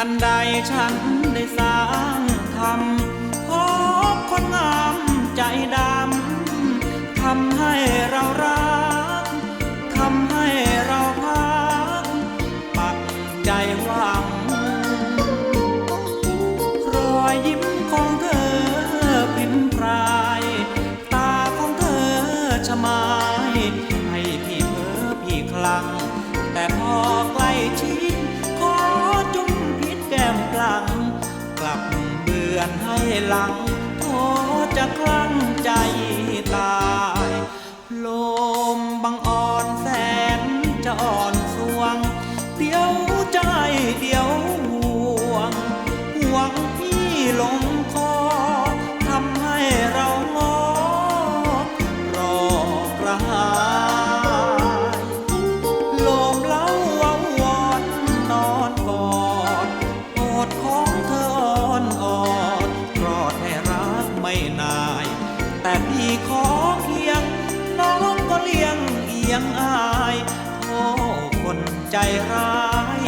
อันใดฉันได้สร้างทำพบคนงามใจดำทำให้เรารักทำให้เราพัก ปักใจหวังรอยยิ้มของเธอพิมพราย ตาของเธอชะมา ห้หลังพอจะคลั่งใจตายโล ไม่นาย แต่พี่ขอเคียง น้องก็เลี้ยงเอียงอายโทษคนใจร้าย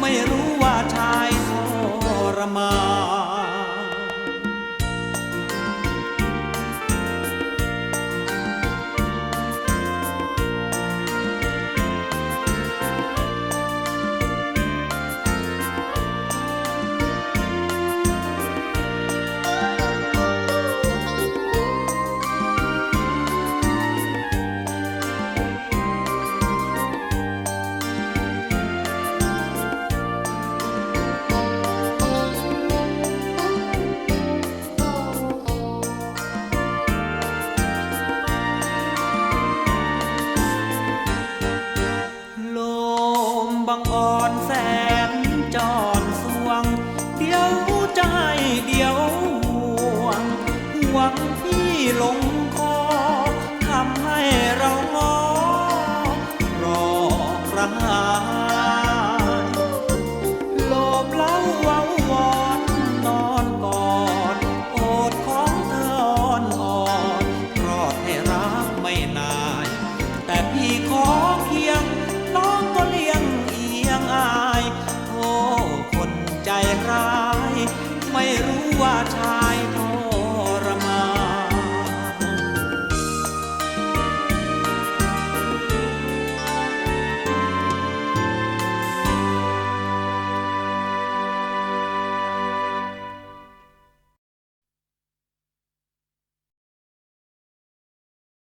ไม่รู้ว่าชายทรมาน องอ่อนแสนจอนสวง เดี๋ยวใจเดี๋ยวห่วงหวังพี่หลงคอทำให้เรางอรอกระ